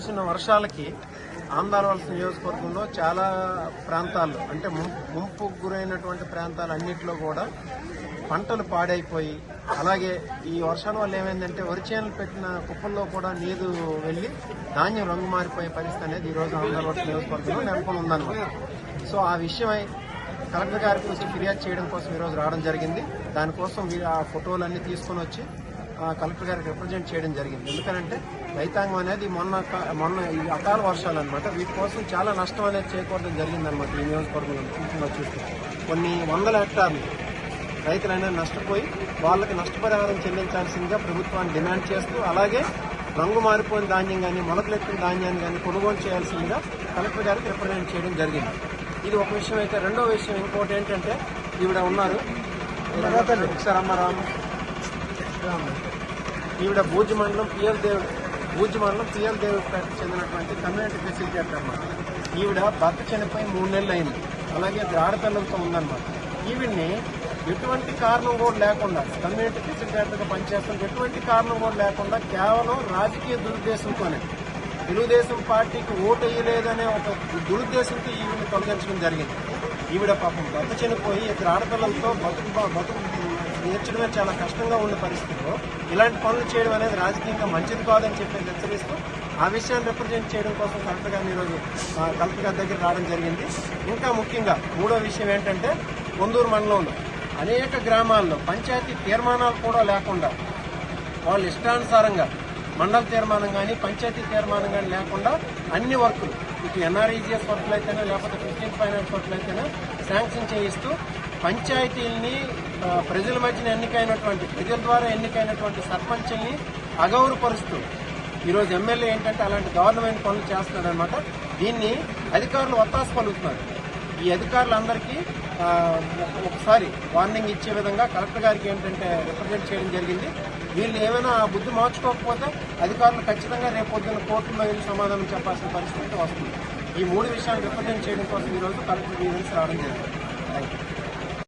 కురిసిన వర్షాలకి ఆంధ్రవలస నియోజకవర్గంలో చాలా ప్రాంతాల్లో అంటే ముంపు ముంపుకు గురైనటువంటి ప్రాంతాలు అన్నింటిలో కూడా పంటలు పాడైపోయి అలాగే ఈ వర్షాల వల్ల ఏమైందంటే వరి చేనులు పెట్టిన కుప్పల్లో కూడా నీరు వెళ్ళి ధాన్యం రంగు మారిపోయే పరిస్థితి అనేది ఈ రోజు ఆంధ్రవలస నియోజకవర్గంలో నెలకొని ఉందన్నమాట. సో ఆ విషయమై కలెక్టర్ గారి గురించి ఫిర్యాదు చేయడం కోసం ఈరోజు రావడం జరిగింది. దానికోసం ఆ ఫోటోలన్నీ తీసుకొని వచ్చి కలెక్టర్ గారికి రిప్రజెంట్ చేయడం జరిగింది. ఎందుకంటే రైతాంగం అనేది మొన్న మొన్న ఈ అకాల వర్షాలు అనమాట వీటి కోసం చాలా నష్టం అనేది చేకూరడం జరిగిందనమాట ఈ నియోజకవర్గంలో చూస్తున్నా చూస్తే కొన్ని వందల హెక్టార్లు రైతులైనా నష్టపోయి వాళ్ళకి నష్టపరిహారం చెల్లించాల్సిందిగా ప్రభుత్వాన్ని డిమాండ్ చేస్తూ అలాగే రంగు మారిపోయిన ధాన్యం కానీ మొలకలెత్తిన ధాన్యాన్ని కానీ కొనుగోలు చేయాల్సిందిగా కలెక్టర్ గారికి రిప్రజెంట్ చేయడం జరిగింది. ఇది ఒక విషయం అయితే. రెండో విషయం ఇంకోటి ఏంటంటే ఈవిడ ఉన్నారు. ఒకసారి అమ్మారాము ఈవిడ భూజ్ మండలం పిఎల్ దేవ్ భూజ్ మండలం పిఎల్ దేవిపేటకు చెందినటువంటి కమ్యూనిటీ ఫెసిలిటేటర్ అన్నమాట. ఈవిడ భర్త చనిపోయి మూడు నెలలు అయింది అలాగే ఆడపిల్లలతో ఉందన్నమాట. ఈవిడ్ని ఎటువంటి కారణం కూడా లేకుండా కమ్యూనిటీ ఫెసిలిటేటర్గా పనిచేస్తున్న ఎటువంటి కారణం కూడా లేకుండా కేవలం రాజకీయ దురుద్దేశంతోనే తెలుగుదేశం పార్టీకి ఓటు వేయలేదనే ఒక దురుద్దేశంతో ఈవిడ్ని తొలగించడం జరిగింది. ఈవిడ పాపం భర్త చనిపోయి ఇద్దరు ఆడపిల్లలతో బతుకు బతుకు నేర్చడమే చాలా కష్టంగా ఉన్న పరిస్థితిలో ఇలాంటి పనులు చేయడం అనేది రాజకీయంగా మంచిది కాదని చెప్పి హెచ్చరిస్తూ ఆ విషయాన్ని రిప్రజెంట్ చేయడం కోసం కలెక్టర్ గారిని ఈరోజు కలెక్టర్ గారి దగ్గర రావడం జరిగింది. ఇంకా ముఖ్యంగా మూడో విషయం ఏంటంటే కొందూరు మండలంలో అనేక గ్రామాల్లో పంచాయతీ తీర్మానాలు కూడా లేకుండా వాళ్ళు ఇష్టానుసారంగా మండల తీర్మానం కానీ పంచాయతీ తీర్మానం కానీ లేకుండా అన్ని వర్కులు ఇటు ఎన్ఆర్ఈజీఎస్ వర్కులు అయితేనే లేకపోతే ఫిఫ్టీన్ ఫైనాన్స్ వర్కులు అయితేనే శాంక్షన్ చేయిస్తూ పంచాయతీల్ని ప్రజల మధ్యన ఎన్నికైనటువంటి ప్రజల ద్వారా ఎన్నికైనటువంటి సర్పంచ్ని అగౌరవపరుస్తూ ఈరోజు ఎమ్మెల్యే ఏంటంటే అలాంటి దారుణమైన పనులు చేస్తున్నాడు అనమాట దీన్ని అధికారులు ఒత్తాసు పలుకుతున్నారు. ఈ అధికారులందరికీ ఒకసారి వార్నింగ్ ఇచ్చే విధంగా కలెక్టర్ గారికి ఏంటంటే రిప్రజెంట్ చేయడం జరిగింది. వీళ్ళు ఏమైనా ఆ బుద్ధి మార్చుకోకపోతే అధికారులు ఖచ్చితంగా రేపు పొద్దున్న కోర్టులో వెళ్ళి సమాధానం చెప్పాల్సిన పరిస్థితి వస్తుంది. ఈ మూడు విషయాలు రిప్రజెంట్ చేయడం కోసం ఈరోజు కలెక్టర్ గ్రీవెన్స్ రావడం జరిగింది. Thank you